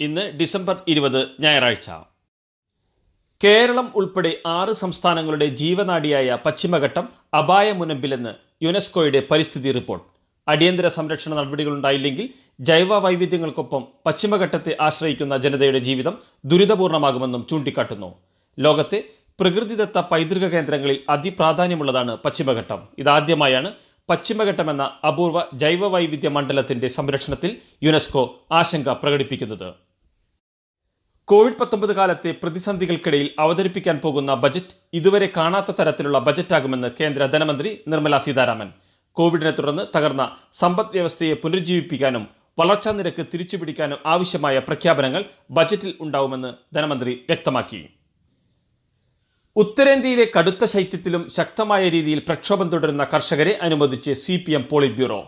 ഇന്ന് ഡിസംബർ ഇരുപത് ഞായറാഴ്ച. കേരളം ഉൾപ്പെടെ ആറ് സംസ്ഥാനങ്ങളുടെ ജീവനാടിയായ പശ്ചിമഘട്ടം അപായ മുനമ്പിലെന്ന് യുനെസ്കോയുടെ പരിസ്ഥിതി റിപ്പോർട്ട്. അടിയന്തര സംരക്ഷണ നടപടികളുണ്ടായില്ലെങ്കിൽ ജൈവ വൈവിധ്യങ്ങൾക്കൊപ്പം പശ്ചിമഘട്ടത്തെ ആശ്രയിക്കുന്ന ജനതയുടെ ജീവിതം ദുരിതപൂർണമാകുമെന്നും ചൂണ്ടിക്കാട്ടുന്നു. ലോകത്തെ പ്രകൃതിദത്ത പൈതൃക കേന്ദ്രങ്ങളിൽ അതിപ്രാധാന്യമുള്ളതാണ് പശ്ചിമഘട്ടം. ഇതാദ്യമായാണ് പശ്ചിമഘട്ടമെന്ന അപൂർവ ജൈവ വൈവിധ്യ മണ്ഡലത്തിന്റെ സംരക്ഷണത്തിൽ യുനെസ്കോ ആശങ്ക പ്രകടിപ്പിക്കുന്നത്. കോവിഡ് പത്തൊമ്പത് കാലത്തെ പ്രതിസന്ധികൾക്കിടയിൽ അവതരിപ്പിക്കാൻ പോകുന്ന ബജറ്റ് ഇതുവരെ കാണാത്ത തരത്തിലുള്ള ബജറ്റാകുമെന്ന് കേന്ദ്ര ധനമന്ത്രി നിർമ്മല സീതാരാമൻ. കോവിഡിനെ തുടർന്ന് തകർന്ന സമ്പദ് വ്യവസ്ഥയെ പുനരുജ്ജീവിപ്പിക്കാനും വളർച്ചാ നിരക്ക് തിരിച്ചുപിടിക്കാനും ആവശ്യമായ പ്രഖ്യാപനങ്ങൾ ബജറ്റിൽ ഉണ്ടാവുമെന്ന് ധനമന്ത്രി വ്യക്തമാക്കി. ഉത്തരേന്ത്യയിലെ കടുത്ത ശൈത്യത്തിലും ശക്തമായ രീതിയിൽ പ്രക്ഷോഭം തുടരുന്ന കർഷകരെ അനുമോദിച്ച് C P M polit bureau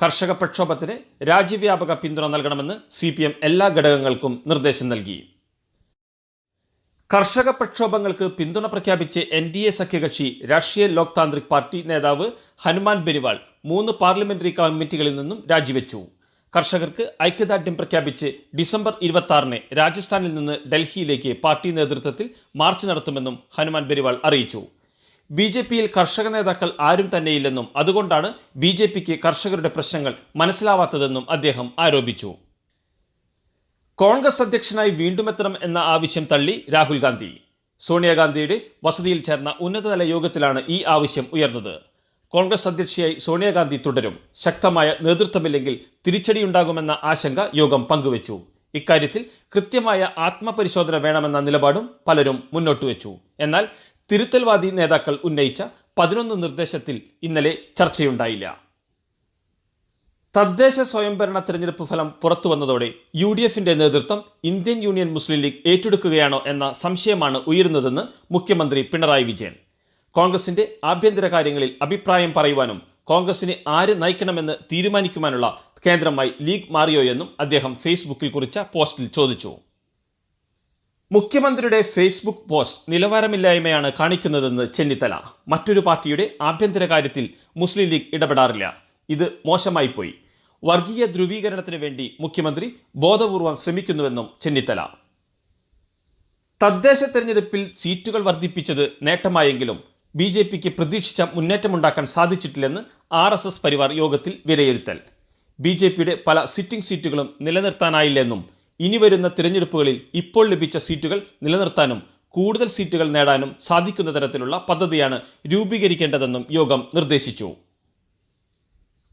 കർഷക പ്രക്ഷോഭത്തിന് രാജ്യവ്യാപക പിന്തുണ നൽകണമെന്ന് സി പി എം എല്ലാ ഘടകങ്ങൾക്കും നിർദ്ദേശം നൽകി. കർഷക പ്രക്ഷോഭങ്ങൾക്ക് പിന്തുണ പ്രഖ്യാപിച്ച് എൻ ഡി എ സഖ്യകക്ഷി രാഷ്ട്രീയ ലോക് താന്ത്രിക് പാർട്ടി നേതാവ് ഹനുമാൻ ബെനിവാൾ മൂന്ന് പാർലമെന്ററി കമ്മിറ്റികളിൽ നിന്നും രാജിവെച്ചു. കർഷകർക്ക് ഐക്യദാർഢ്യം പ്രഖ്യാപിച്ച് ഡിസംബർ ഇരുപത്തി രാജസ്ഥാനിൽ നിന്ന് ഡൽഹിയിലേക്ക് പാർട്ടി നേതൃത്വത്തിൽ മാർച്ച് നടത്തുമെന്നും ഹനുമാൻ ബെരിവാൾ അറിയിച്ചു. ബി ജെ പിയിൽ കർഷക നേതാക്കൾ ആരും തന്നെയില്ലെന്നും അതുകൊണ്ടാണ് ബി ജെ പിക്ക് കർഷകരുടെ പ്രശ്നങ്ങൾ മനസ്സിലാവാത്തതെന്നും അദ്ദേഹം ആരോപിച്ചു. കോൺഗ്രസ് അധ്യക്ഷനായി വീണ്ടും എത്തണം എന്ന ആവശ്യം തള്ളി രാഹുൽ ഗാന്ധി. സോണിയാഗാന്ധിയുടെ വസതിയിൽ ചേർന്ന ഉന്നതതല യോഗത്തിലാണ് ഈ ആവശ്യം ഉയർന്നത്. കോൺഗ്രസ് അധ്യക്ഷയായി സോണിയാഗാന്ധി തുടരും. ശക്തമായ നേതൃത്വമില്ലെങ്കിൽ തിരിച്ചടിയുണ്ടാകുമെന്ന ആശങ്ക യോഗം പങ്കുവച്ചു. ഇക്കാര്യത്തിൽ കൃത്യമായ ആത്മപരിശോധന വേണമെന്ന നിലപാടും പലരും മുന്നോട്ട് വെച്ചു. എന്നാൽ തിരുത്തൽവാദി നേതാക്കൾ ഉന്നയിച്ച പതിനൊന്ന് നിർദ്ദേശത്തിൽ ഇന്നലെ ചർച്ചയുണ്ടായില്ല. തദ്ദേശ സ്വയംഭരണ തെരഞ്ഞെടുപ്പ് ഫലം പുറത്തു വന്നതോടെ യു ഡി എഫിന്റെ നേതൃത്വം ഇന്ത്യൻ യൂണിയൻ മുസ്ലിം ലീഗ് ഏറ്റെടുക്കുകയാണോ എന്ന സംശയമാണ് ഉയരുന്നതെന്ന് മുഖ്യമന്ത്രി പിണറായി വിജയൻ. കോൺഗ്രസിന്റെ ആഭ്യന്തര കാര്യങ്ങളിൽ അഭിപ്രായം പറയുവാനും കോൺഗ്രസിനെ ആര് നയിക്കണമെന്ന് തീരുമാനിക്കുവാനുള്ള കേന്ദ്രമായി ലീഗ് മാറിയോ എന്നും അദ്ദേഹം ഫേസ്ബുക്കിൽ കുറിച്ച പോസ്റ്റിൽ ചോദിച്ചു. മുഖ്യമന്ത്രിയുടെ ഫേസ്ബുക്ക് പോസ്റ്റ് നിലവാരമില്ലായ്മയാണ് കാണിക്കുന്നതെന്ന് ചെന്നിത്തല. മറ്റൊരു പാർട്ടിയുടെ ആഭ്യന്തര കാര്യത്തിൽ മുസ്ലിം ലീഗ് ഇടപെടാറില്ല. ഇത് മോശമായിപ്പോയി വർഗീയ ധ്രുവീകരണത്തിന് വേണ്ടി മുഖ്യമന്ത്രി ബോധപൂർവം ശ്രമിക്കുന്നുവെന്നും ചെന്നിത്തല. തദ്ദേശ തെരഞ്ഞെടുപ്പിൽ സീറ്റുകൾ വർദ്ധിപ്പിച്ചത് നേട്ടമായെങ്കിലും ബി ജെ പിക്ക് പ്രതീക്ഷിച്ച മുന്നേറ്റമുണ്ടാക്കാൻ സാധിച്ചിട്ടില്ലെന്ന് ആർ എസ് എസ് പരിവാർ യോഗത്തിൽ വിലയിരുത്തൽ. ബി ജെ പിയുടെ പല സിറ്റിംഗ് സീറ്റുകളും നിലനിർത്താനായില്ലെന്നും ഇനി വരുന്ന തിരഞ്ഞെടുപ്പുകളിൽ ഇപ്പോൾ ലഭിച്ച സീറ്റുകൾ നിലനിർത്താനും കൂടുതൽ സീറ്റുകൾ നേടാനും സാധിക്കുന്ന തരത്തിലുള്ള പദ്ധതിയാണ് രൂപീകരിക്കേണ്ടതെന്നും യോഗം നിർദ്ദേശിച്ചു.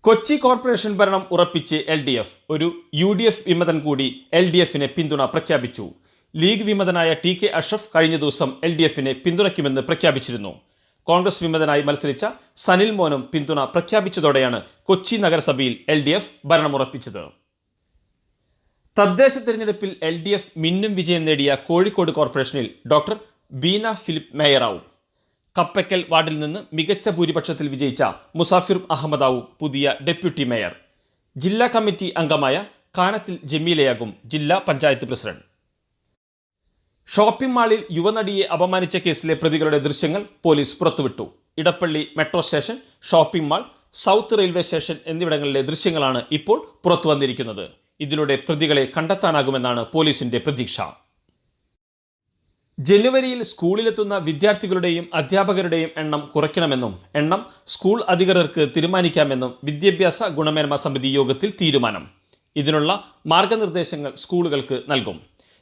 കൊച്ചി കോർപ്പറേഷൻ ഭരണം ഉറപ്പിച്ച് എൽ ഡി എഫ് ഒരു യു ഡി എഫ് വിമതൻ കൂടി എൽ ഡി എഫിന് പിന്തുണ പ്രഖ്യാപിച്ചു. ലീഗ് വിമതനായ ടി കെ അഷ്റഫ് കഴിഞ്ഞ ദിവസം എൽ ഡി എഫിനെ പിന്തുണയ്ക്കുമെന്ന് പ്രഖ്യാപിച്ചിരുന്നു. കോൺഗ്രസ് വിമതനായി മത്സരിച്ച സനിൽ മോനും പിന്തുണ പ്രഖ്യാപിച്ചതോടെയാണ് കൊച്ചി നഗരസഭയിൽ എൽ ഡി എഫ് ഭരണമുറപ്പിച്ചത് തദ്ദേശ തെരഞ്ഞെടുപ്പിൽ എൽ ഡി എഫ് മിന്നും വിജയം നേടിയ കോഴിക്കോട് കോർപ്പറേഷനിൽ ഡോക്ടർ ബീന ഫിലിപ്പ് മേയറാവും. കപ്പക്കൽ വാർഡിൽ നിന്ന് മികച്ച ഭൂരിപക്ഷത്തിൽ വിജയിച്ച മുസാഫിർ അഹമ്മദാവു പുതിയ ഡെപ്യൂട്ടി മേയർ. ജില്ലാ കമ്മിറ്റി അംഗമായ കാനത്തിൽ ജമീലയാകും ജില്ലാ പഞ്ചായത്ത് പ്രസിഡന്റ്. ഷോപ്പിംഗ് മാളിൽ യുവനടിയെ അപമാനിച്ച കേസിലെ പ്രതികളുടെ ദൃശ്യങ്ങൾ പോലീസ് പുറത്തുവിട്ടു. Edappally metro station shopping mall south railway station എന്നിവിടങ്ങളിലെ ദൃശ്യങ്ങളാണ് ഇപ്പോൾ പുറത്തുവന്നിരിക്കുന്നത്. ഇതിലൂടെ പ്രതികളെ കണ്ടെത്താനാകുമെന്നാണ് പോലീസിന്റെ പ്രതീക്ഷ. ജനുവരിയിൽ സ്കൂളിലെത്തുന്ന വിദ്യാർത്ഥികളുടെയും അധ്യാപകരുടെയും എണ്ണം കുറയ്ക്കണമെന്നും എണ്ണം സ്കൂൾ അധികൃതർക്ക് തീരുമാനിക്കാമെന്നും വിദ്യാഭ്യാസ ഗുണമേന്മ സമിതി യോഗത്തിൽ തീരുമാനം. ഇതിനുള്ള മാർഗനിർദ്ദേശങ്ങൾ സ്കൂളുകൾക്ക് നൽകും.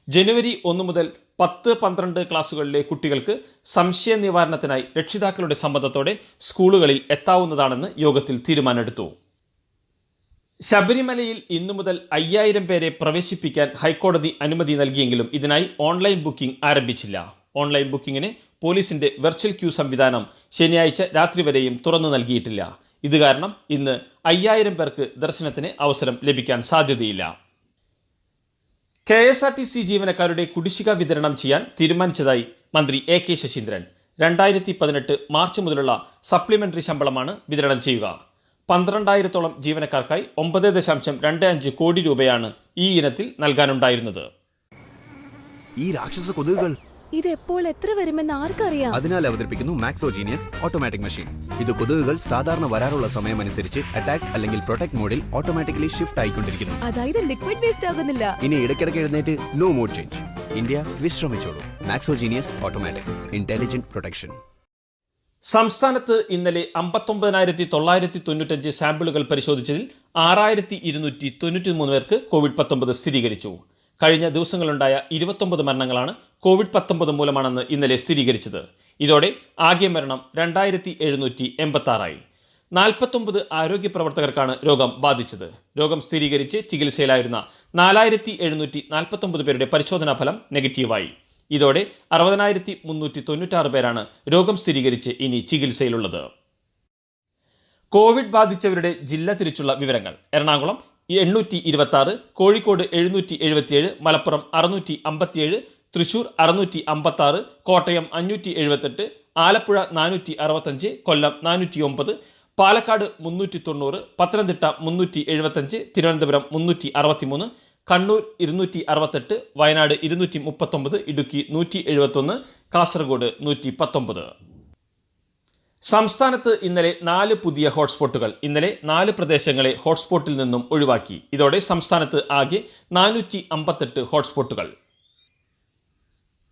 ജനുവരി ഒന്ന് മുതൽ പത്ത് പന്ത്രണ്ട് ക്ലാസ്സുകളിലെ കുട്ടികൾക്ക് സംശയ നിവാരണത്തിനായി രക്ഷിതാക്കളുടെ സമ്മതത്തോടെ സ്കൂളുകളിൽ എത്താവുന്നതാണെന്ന് യോഗത്തിൽ തീരുമാനമെടുത്തു. ശബരിമലയിൽ ഇന്നു മുതൽ അയ്യായിരം പേരെ പ്രവേശിപ്പിക്കാൻ ഹൈക്കോടതി അനുമതി നൽകിയെങ്കിലും ഇതിനായി ഓൺലൈൻ ബുക്കിംഗ് ആരംഭിച്ചില്ല. ഓൺലൈൻ ബുക്കിംഗിന് പോലീസിന്റെ വെർച്വൽ ക്യൂ സംവിധാനം ശനിയാഴ്ച രാത്രി വരെയും തുറന്നു നൽകിയിട്ടില്ല. ഇത് കാരണം ഇന്ന് അയ്യായിരം പേർക്ക് ദർശനത്തിന് അവസരം ലഭിക്കാൻ സാധ്യതയില്ല. K S R T C ജീവനക്കാരുടെ കുടിശ്ശിക വിതരണം ചെയ്യാൻ തീരുമാനിച്ചതായി മന്ത്രി എ കെ ശശീന്ദ്രൻ. രണ്ടായിരത്തി പതിനെട്ട് മാർച്ച് മുതലുള്ള സപ്ലിമെന്ററി ശമ്പളമാണ് വിതരണം ചെയ്യുക. പന്ത്രണ്ടായിരത്തോളം ജീവനക്കാർക്കായി ഒമ്പത് ദശാംശം രണ്ട് അഞ്ച് കോടി രൂപയാണ് ഈ ഇനത്തിൽ നൽകാനുണ്ടായിരുന്നത്. ഈ രാക്ഷസ കൊതുകുകൾ ഇത് എപ്പോൾ എത്ര വരുമെന്ന് ആർക്കറിയാം? അതിനാൽ അവതരിപ്പിക്കുന്നു മാക്സോജീനിയസ് ഓട്ടോമാറ്റിക് മെഷീൻ ഇത് കൊതുകുകൾ സാധാരണ വരാറുള്ള സമയം അനുസരിച്ച് അറ്റാക്ക് അല്ലെങ്കിൽ പ്രൊട്ടക്ട് മോഡിൽ ഓട്ടോമാറ്റിക്കലി ഷിഫ്റ്റ് ആയിക്കൊണ്ടിരിക്കുന്നു. അതായത് ലിക്വിഡ് വേസ്റ്റ് ആകുന്നില്ല. ഇനി ഇടയ്ക്കിടയ്ക്ക് എഴുന്നേറ്റ് നോ മോഡ് ചേഞ്ച് ഇന്ത്യ വിശ്രമിച്ചോളൂ. മാക്സോജീനിയസ് ഓട്ടോമാറ്റിക് ഇന്റലിജന്റ് പ്രൊട്ടക്ഷൻ സംസ്ഥാനത്ത് ഇന്നലെ അമ്പത്തൊമ്പതിനായിരത്തി തൊള്ളായിരത്തി തൊണ്ണൂറ്റഞ്ച് സാമ്പിളുകൾ പരിശോധിച്ചതിൽ ആറായിരത്തി ഇരുന്നൂറ്റി തൊണ്ണൂറ്റി മൂന്ന് പേർക്ക് കോവിഡ് പത്തൊമ്പത് സ്ഥിരീകരിച്ചു. കഴിഞ്ഞ ദിവസങ്ങളുണ്ടായ ഇരുപത്തൊമ്പത് മരണങ്ങളാണ് കോവിഡ് പത്തൊമ്പത് മൂലമാണെന്ന് ഇന്നലെ സ്ഥിരീകരിച്ചത്. ഇതോടെ ആകെ മരണം രണ്ടായിരത്തി എഴുന്നൂറ്റി എൺപത്തി ആറായി നാൽപ്പത്തൊമ്പത് ആരോഗ്യ പ്രവർത്തകർക്കാണ് രോഗം ബാധിച്ചത്. രോഗം സ്ഥിരീകരിച്ച് ചികിത്സയിലായിരുന്ന നാലായിരത്തി എഴുന്നൂറ്റി നാൽപ്പത്തൊമ്പത് പേരുടെ പരിശോധനാ ഫലം നെഗറ്റീവായി. ഇതോടെ അറുപതിനായിരത്തി മുന്നൂറ്റി തൊണ്ണൂറ്റാറ് പേരാണ് രോഗം സ്ഥിരീകരിച്ച് ഇനി ചികിത്സയിലുള്ളത്. കോവിഡ് ബാധിച്ചവരുടെ ജില്ല തിരിച്ചുള്ള വിവരങ്ങൾ. എറണാകുളം എണ്ണൂറ്റി ഇരുപത്തി ആറ് കോഴിക്കോട് എഴുന്നൂറ്റി എഴുപത്തിയേഴ് മലപ്പുറം അറുന്നൂറ്റി അമ്പത്തിയേഴ് തൃശൂർ അറുന്നൂറ്റി അമ്പത്തി ആറ് കോട്ടയം അഞ്ഞൂറ്റി എഴുപത്തെട്ട് ആലപ്പുഴ നാനൂറ്റി അറുപത്തഞ്ച് കൊല്ലം നാനൂറ്റി ഒമ്പത് പാലക്കാട് മുന്നൂറ്റി തൊണ്ണൂറ് പത്തനംതിട്ട മുന്നൂറ്റി എഴുപത്തഞ്ച് തിരുവനന്തപുരം മുന്നൂറ്റി അറുപത്തിമൂന്ന് കണ്ണൂർ ഇരുന്നൂറ്റി അറുപത്തെട്ട് വയനാട് ഇരുന്നൂറ്റി മുപ്പത്തൊമ്പത് ഇടുക്കി നൂറ്റി എഴുപത്തൊന്ന് കാസർഗോഡ് നൂറ്റി പത്തൊമ്പത് സംസ്ഥാനത്ത് ഇന്നലെ നാല് പുതിയ ഹോട്ട്സ്പോട്ടുകൾ ഇന്നലെ നാല് പ്രദേശങ്ങളെ ഹോട്ട്സ്പോട്ടിൽ നിന്നും ഒഴിവാക്കി. ഇതോടെ സംസ്ഥാനത്ത് ആകെ നാനൂറ്റി അമ്പത്തെട്ട് ഹോട്ട്സ്പോട്ടുകൾ.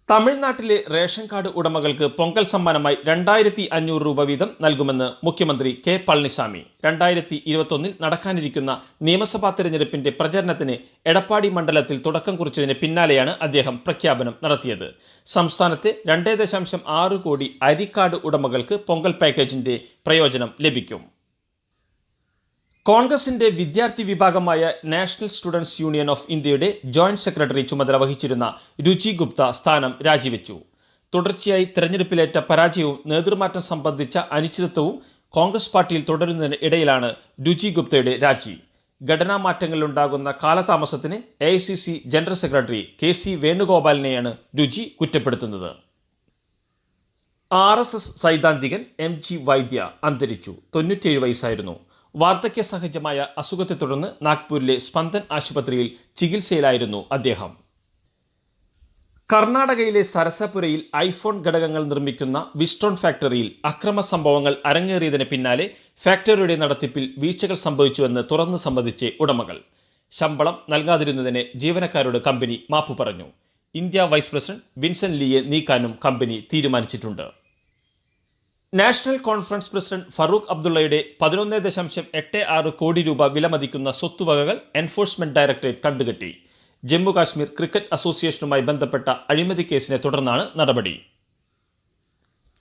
തമിഴ്നാട്ടിലെ റേഷൻ കാർഡ് ഉടമകൾക്ക് പൊങ്കൽ സമ്മാനമായി രണ്ടായിരത്തി അഞ്ഞൂറ് രൂപ വീതം നൽകുമെന്ന് മുഖ്യമന്ത്രി കെ പളനിസ്വാമി. രണ്ടായിരത്തി ഇരുപത്തൊന്നിൽ നടക്കാനിരിക്കുന്ന നിയമസഭാ തെരഞ്ഞെടുപ്പിന്റെ പ്രചരണത്തിന് എടപ്പാടി മണ്ഡലത്തിൽ തുടക്കം കുറിച്ചതിന് പിന്നാലെയാണ് അദ്ദേഹം പ്രഖ്യാപനം നടത്തിയത്. സംസ്ഥാനത്തെ രണ്ടേ ദശാംശം ആറ് കോടി അരിക്കാർഡ് ഉടമകൾക്ക് പൊങ്കൽ പാക്കേജിന്റെ പ്രയോജനം ലഭിക്കും. കോൺഗ്രസിന്റെ വിദ്യാർത്ഥി വിഭാഗമായ നാഷണൽ സ്റ്റുഡൻസ് യൂണിയൻ ഓഫ് ഇന്ത്യയുടെ ജോയിന്റ് സെക്രട്ടറി ചുമതല വഹിച്ചിരുന്ന രുചി ഗുപ്ത സ്ഥാനം രാജിവെച്ചു. തുടർച്ചയായി തെരഞ്ഞെടുപ്പിലേറ്റ പരാജയവും നേതൃമാറ്റം സംബന്ധിച്ച അനിശ്ചിതത്വവും കോൺഗ്രസ് പാർട്ടിയിൽ തുടരുന്നതിന് ഇടയിലാണ് രുചി ഗുപ്തയുടെ രാജി. ഘടനാ മാറ്റങ്ങളിലുണ്ടാകുന്ന കാലതാമസത്തിന് A I C C general secretary K C വേണുഗോപാലിനെയാണ് Ruchi കുറ്റപ്പെടുത്തുന്നത്. ആർ എസ് എസ് സൈദ്ധാന്തികൻ എം ജി വൈദ്യ അന്തരിച്ചു. തൊണ്ണൂറ്റിയേഴ് വയസ്സായിരുന്നു. വാർദ്ധക്യ സഹജമായ അസുഖത്തെ തുടർന്ന് നാഗ്പൂരിലെ സ്പന്ദൻ ആശുപത്രിയിൽ ചികിത്സയിലായിരുന്നു അദ്ദേഹം. കർണാടകയിലെ സരസപുരയിൽ ഐഫോൺ ഘടകങ്ങൾ നിർമ്മിക്കുന്ന വിസ്ട്രോൺ ഫാക്ടറിയിൽ അക്രമ സംഭവങ്ങൾ അരങ്ങേറിയതിന് പിന്നാലെ ഫാക്ടറിയുടെ നടത്തിപ്പിൽ വീഴ്ചകൾ സംഭവിച്ചുവെന്ന് തുറന്നു സമ്മതിച്ച് ഉടമകൾ. ശമ്പളം നൽകാതിരുന്നതിന് ജീവനക്കാരോട് കമ്പനി മാപ്പു പറഞ്ഞു. ഇന്ത്യ വൈസ് പ്രസിഡന്റ് വിൻസെന്റ് ലീയെ നീക്കാനും കമ്പനി തീരുമാനിച്ചിട്ടുണ്ട്. നാഷണൽ കോൺഫറൻസ് പ്രസിഡന്റ് ഫറൂഖ് അബ്ദുള്ളയുടെ പതിനൊന്ന് ദശാംശം എട്ട് ആറ് കോടി രൂപ വിലമതിക്കുന്ന സ്വത്തുവകകൾ എൻഫോഴ്സ്മെന്റ് ഡയറക്ടറേറ്റ് കണ്ടുകെട്ടി. ജമ്മു കാശ്മീർ ക്രിക്കറ്റ് അസോസിയേഷനുമായി ബന്ധപ്പെട്ട അഴിമതി കേസിനെ തുടർന്നാണ് നടപടി.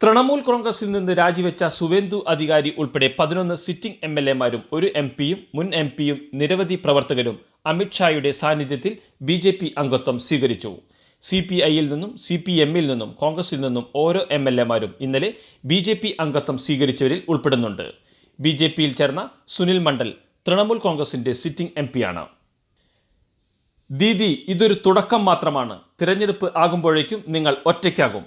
തൃണമൂൽ കോൺഗ്രസിൽ നിന്ന് രാജിവെച്ച സുവേന്ദു അധികാരി ഉൾപ്പെടെ പതിനൊന്ന് സിറ്റിംഗ് എം എൽ എമാരും ഒരു എം പിയും മുൻ എം പിയും നിരവധി പ്രവർത്തകരും അമിത്ഷായുടെ സാന്നിധ്യത്തിൽ ബി ജെ പി അംഗത്വം സ്വീകരിച്ചു. സി പി ഐയിൽ നിന്നും സി പി എമ്മിൽ നിന്നും കോൺഗ്രസിൽ നിന്നും ഓരോ എം എൽ എമാരും ഇന്നലെ ബി ജെ പി അംഗത്വം സ്വീകരിച്ചവരിൽ ഉൾപ്പെടുന്നുണ്ട്. ബി ജെ പിയിൽ ചേർന്ന സുനിൽ മണ്ഡൽ തൃണമൂൽ കോൺഗ്രസിന്റെ സിറ്റിംഗ് എം പിയാണ് ദീദി ഇതൊരു തുടക്കം മാത്രമാണ്. തിരഞ്ഞെടുപ്പ് ആകുമ്പോഴേക്കും നിങ്ങൾ ഒറ്റയ്ക്കാകും.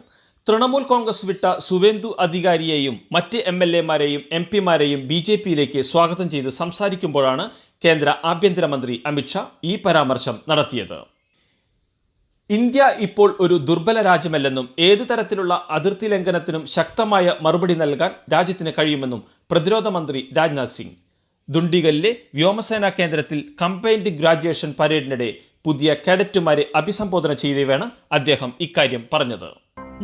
തൃണമൂൽ കോൺഗ്രസ് വിട്ട സുവേന്ദു അധികാരിയെയും മറ്റ് എം എൽ എമാരെയും എം പിമാരെയും ബി ജെ പിയിലേക്ക് സ്വാഗതം ചെയ്ത് സംസാരിക്കുമ്പോഴാണ് കേന്ദ്ര ആഭ്യന്തരമന്ത്രി അമിത്ഷാ ഈ പരാമർശം നടത്തിയത്. ഇന്ത്യ ഇപ്പോൾ ഒരു ദുർബല രാജ്യമല്ലെന്നും ഏതു തരത്തിലുള്ള അതിർത്തി ലംഘനത്തിനും ശക്തമായ മറുപടി നൽകാൻ രാജ്യത്തിന് കഴിയുമെന്നും പ്രതിരോധ മന്ത്രി രാജ്നാഥ് സിംഗ്. ദുണ്ടിഗലിലെ വ്യോമസേനാ കേന്ദ്രത്തിൽ കമ്പൈൻഡ് ഗ്രാജുവേഷൻ പരേഡിനിടെ പുതിയ കേഡറ്റുമാരെ അഭിസംബോധന ചെയ്യവെയാണ് അദ്ദേഹം ഇക്കാര്യം പറഞ്ഞത്.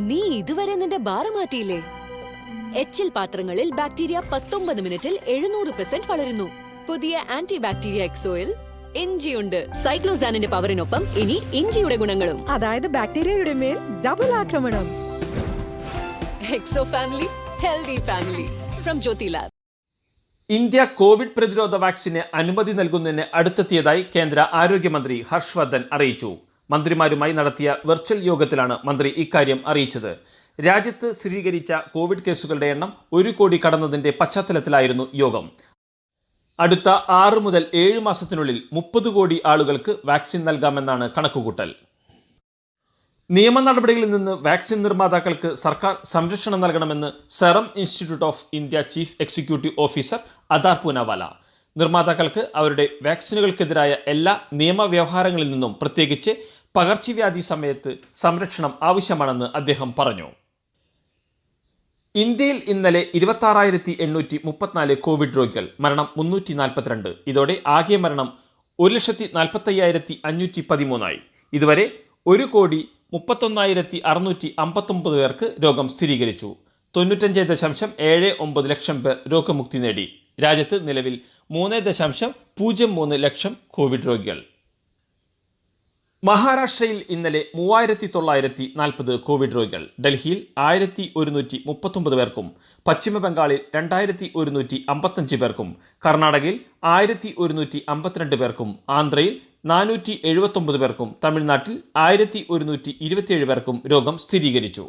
നീ ഇതുവരെ നിന്റെ ബാറ് മാറ്റിയില്ലേ? എച്ചിൽ പാത്രങ്ങളിൽ ബാക്ടീരിയ പത്തൊമ്പത് മിനിറ്റിൽ എഴുന്നൂറ് പെർസെന്റ് വളരുന്നു. പുതിയ ആന്റി ബാക്ടീരിയ എക്സോയിൽ ഇഞ്ചിയുണ്ട് സൈക്ലോസാനിന്റെ പവറിനൊപ്പം ഇനി ഇഞ്ചിയുടെ ഗുണങ്ങളും. അതായത് ബാക്ടീരിയയുടെ മേൽ ഡബിൾ ആക്രമണം. Exo family healthy family from Jyothy lab India Covid പ്രതിരോധ വാക്സിന് അനുമതി നൽകുന്നതിന് അടുത്തെത്തിയതായി കേന്ദ്ര ആരോഗ്യമന്ത്രി ഹർഷ് വർദ്ധൻ അറിയിച്ചു. മന്ത്രിമാരുമായി നടത്തിയ വെർച്വൽ യോഗത്തിലാണ് മന്ത്രി ഇക്കാര്യം അറിയിച്ചത്. രാജ്യത്ത് സ്ഥിരീകരിച്ച കോവിഡ് കേസുകളുടെ എണ്ണം ഒരു കോടി കടന്നതിന്റെ പശ്ചാത്തലത്തിലായിരുന്നു യോഗം. അടുത്ത ആറ് മുതൽ ഏഴ് മാസത്തിനുള്ളിൽ മുപ്പത് കോടി ആളുകൾക്ക് വാക്സിൻ നൽകാമെന്നാണ് കണക്കുകൂട്ടൽ. നിയമ നടപടികളിൽ നിന്ന് വാക്സിൻ നിർമ്മാതാക്കൾക്ക് സർക്കാർ സംരക്ഷണം നൽകണമെന്ന് Serum Institute of India chief executive officer Adar Poonawalla. നിർമ്മാതാക്കൾക്ക് അവരുടെ വാക്സിനുകൾക്കെതിരായ എല്ലാ നിയമവ്യവഹാരങ്ങളിൽ നിന്നും പ്രത്യേകിച്ച് പകർച്ചവ്യാധി സമയത്ത് സംരക്ഷണം ആവശ്യമാണെന്ന് അദ്ദേഹം പറഞ്ഞു. ഇന്ത്യയിൽ ഇന്നലെ ഇരുപത്താറായിരത്തി എണ്ണൂറ്റി മുപ്പത്തിനാല് കോവിഡ് രോഗികൾ മരണം മുന്നൂറ്റി നാൽപ്പത്തിരണ്ട് ഇതോടെ ആകെ മരണം ഒരു ലക്ഷത്തി നാൽപ്പത്തയ്യായിരത്തി അഞ്ഞൂറ്റി പതിമൂന്നായി ഇതുവരെ ഒരു കോടി മുപ്പത്തൊന്നായിരത്തി അറുന്നൂറ്റി അമ്പത്തൊമ്പത് പേർക്ക് രോഗം സ്ഥിരീകരിച്ചു. തൊണ്ണൂറ്റഞ്ച് ദശാംശം ഏഴ് ഒമ്പത് ലക്ഷം പേർ രോഗമുക്തി നേടി. രാജ്യത്ത് നിലവിൽ മൂന്ന് ദശാംശം പൂജ്യം മൂന്ന് ലക്ഷം കോവിഡ് രോഗികൾ. മഹാരാഷ്ട്രയിൽ ഇന്നലെ മൂവായിരത്തി തൊള്ളായിരത്തി നാൽപ്പത് കോവിഡ് രോഗികൾ ഡൽഹിയിൽ ആയിരത്തി ഒരുന്നൂറ്റി മുപ്പത്തൊമ്പത് പേർക്കും പശ്ചിമ ബംഗാളിൽ രണ്ടായിരത്തി ഒരുന്നൂറ്റി അമ്പത്തഞ്ച് പേർക്കും കർണാടകയിൽ ആയിരത്തി ഒരുന്നൂറ്റി അമ്പത്തിരണ്ട് പേർക്കും ആന്ധ്രയിൽ നാനൂറ്റി എഴുപത്തൊമ്പത് പേർക്കും തമിഴ്നാട്ടിൽ ആയിരത്തി ഒരുന്നൂറ്റി ഇരുപത്തിയേഴ് പേർക്കും രോഗം സ്ഥിരീകരിച്ചു.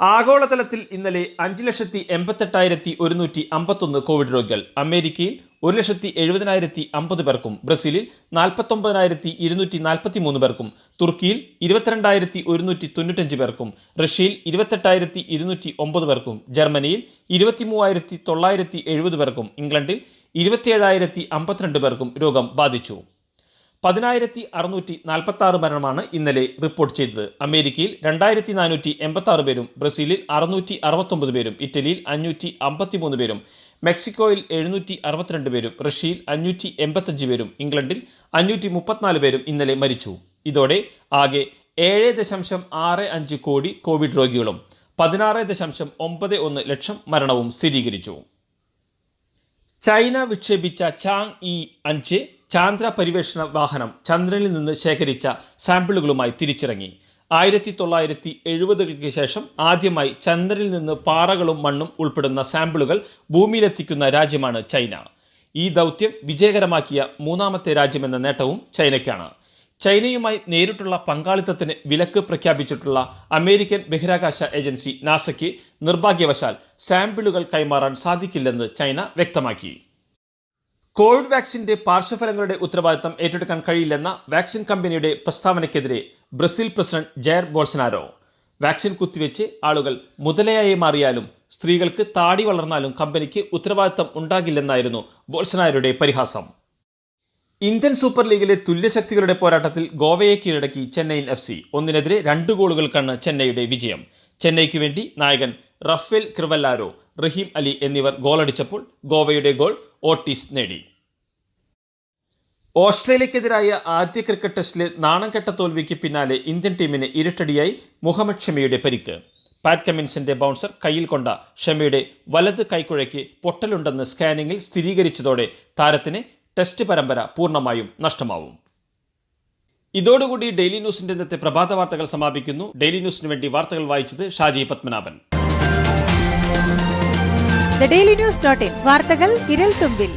ആഗോളതലത്തിൽ ഇന്നലെ അഞ്ച് ലക്ഷത്തി എൺപത്തെട്ടായിരത്തി ഒരുന്നൂറ്റി അമ്പത്തൊന്ന് കോവിഡ് രോഗികൾ അമേരിക്കയിൽ ഒരു ലക്ഷത്തി എഴുപതിനായിരത്തി അമ്പത് പേർക്കും ബ്രസീലിൽ നാൽപ്പത്തൊമ്പതിനായിരത്തി ഇരുന്നൂറ്റി നാൽപ്പത്തി മൂന്ന് പേർക്കും തുർക്കിയിൽ ഇരുപത്തിരണ്ടായിരത്തി ഒരുന്നൂറ്റി തൊണ്ണൂറ്റഞ്ച് പേർക്കും റഷ്യയിൽ ഇരുപത്തെട്ടായിരത്തി ഇരുന്നൂറ്റി ഒമ്പത് പേർക്കും ജർമ്മനിയിൽ ഇരുപത്തി മൂവായിരത്തി തൊള്ളായിരത്തി എഴുപത് പേർക്കും ഇംഗ്ലണ്ടിൽ ഇരുപത്തിയേഴായിരത്തി അമ്പത്തിരണ്ട് പേർക്കും രോഗം ബാധിച്ചു. പതിനായിരത്തി അറുന്നൂറ്റി നാൽപ്പത്തി ആറ് മരണമാണ് ഇന്നലെ റിപ്പോർട്ട് ചെയ്തത്. അമേരിക്കയിൽ രണ്ടായിരത്തി നാനൂറ്റി എൺപത്തി ആറ് പേരും ബ്രസീലിൽ അറുന്നൂറ്റി അറുപത്തൊമ്പത് പേരും ഇറ്റലിയിൽ അഞ്ഞൂറ്റി അമ്പത്തിമൂന്ന് പേരും മെക്സിക്കോയിൽ എഴുന്നൂറ്റി അറുപത്തിരണ്ട് പേരും റഷ്യയിൽ അഞ്ഞൂറ്റി എൺപത്തഞ്ച് പേരും ഇംഗ്ലണ്ടിൽ അഞ്ഞൂറ്റി മുപ്പത്തിനാല് പേരും ഇന്നലെ മരിച്ചു. ഇതോടെ ആകെ ഏഴ് ദശാംശം ആറ് അഞ്ച് കോടി കോവിഡ് രോഗികളും പതിനാറ് ദശാംശം ഒമ്പത് ഒന്ന് ലക്ഷം മരണവും സ്ഥിരീകരിച്ചു. ചൈന വിക്ഷേപിച്ച ചാങ് ഇ അഞ്ച് ചാന്ദ്ര പരിവേഷണ വാഹനം ചന്ദ്രനിൽ നിന്ന് ശേഖരിച്ച സാമ്പിളുകളുമായി തിരിച്ചിറങ്ങി. ആയിരത്തി തൊള്ളായിരത്തി എഴുപതുകൾക്ക് ശേഷം ആദ്യമായി ചന്ദ്രനിൽ നിന്ന് പാറകളും മണ്ണും ഉൾപ്പെടുന്ന സാമ്പിളുകൾ ഭൂമിയിലെത്തിക്കുന്ന രാജ്യമാണ് ചൈന. ഈ ദൗത്യം വിജയകരമാക്കിയ മൂന്നാമത്തെ രാജ്യമെന്ന നേട്ടവും ചൈനയ്ക്കാണ്. ചൈനയുമായി നേരിട്ടുള്ള പങ്കാളിത്തത്തിന് വിലക്ക് പ്രഖ്യാപിച്ചിട്ടുള്ള അമേരിക്കൻ ബഹിരാകാശ ഏജൻസി നാസയ്ക്ക് നിർഭാഗ്യവശാൽ സാമ്പിളുകൾ കൈമാറാൻ സാധിക്കില്ലെന്ന് ചൈന വ്യക്തമാക്കി. കോവിഡ് വാക്സിന്റെ പാർശ്വഫലങ്ങളുടെ ഉത്തരവാദിത്തം ഏറ്റെടുക്കാൻ കഴിയില്ലെന്ന വാക്സിൻ കമ്പനിയുടെ പ്രസ്താവനയ്ക്കെതിരെ Brazil president Jair Bolsonaro. Vaccine കുത്തിവെച്ച് ആളുകൾ മുതലയായി മാറിയാലും സ്ത്രീകൾക്ക് താടി വളർന്നാലും കമ്പനിക്ക് ഉത്തരവാദിത്തം ഉണ്ടാകില്ലെന്നായിരുന്നു ബോൾസനാരോയുടെ പരിഹാസം. ഇന്ത്യൻ സൂപ്പർ ലീഗിലെ തുല്യശക്തികളുടെ പോരാട്ടത്തിൽ ഗോവയെ കീഴടക്കി ചെന്നൈയിൻ എഫ് സി. ഒന്നിനെതിരെ രണ്ട് ഗോളുകൾക്കാണ് ചെന്നൈയുടെ വിജയം. ചെന്നൈക്ക് വേണ്ടി നായകൻ റഫേൽ ക്രിവല്ലാരോ റഹീം അലി എന്നിവർ ഗോളടിച്ചപ്പോൾ ഗോവയുടെ ഗോൾ ഓട്ടീസ് നേടി. ഓസ്ട്രേലിയക്കെതിരായ ആദ്യ ക്രിക്കറ്റ് ടെസ്റ്റിലെ നാണംകെട്ട തോൽവിക്ക് പിന്നാലെ ഇന്ത്യൻ ടീമിന് ഇരട്ടടിയായി മുഹമ്മദ് ഷമിയുടെ പരിക്ക്. പാറ്റ് കമിൻസിന്റെ ബൗൺസർ കയ്യിൽ കൊണ്ട ഷമിയുടെ വലത് കൈക്കുഴയ്ക്ക് പൊട്ടലുണ്ടെന്ന് സ്കാനിങ്ങിൽ സ്ഥിരീകരിച്ചതോടെ താരത്തിന് ടെസ്റ്റ് പരമ്പര പൂർണമായും നഷ്ടമാവും. ഇതോടുകൂടി ഡെയിലി ന്യൂസിന്റെ ഇന്നത്തെ പ്രഭാത വാർത്തകൾ സമാപിക്കുന്നു. ഡെയിലി ന്യൂസിന് വേണ്ടി വാർത്തകൾ വായിച്ചത് ഷാജി പത്മനാഭൻ. വാർത്തകൾ വിരൽ തുമ്പിൽ.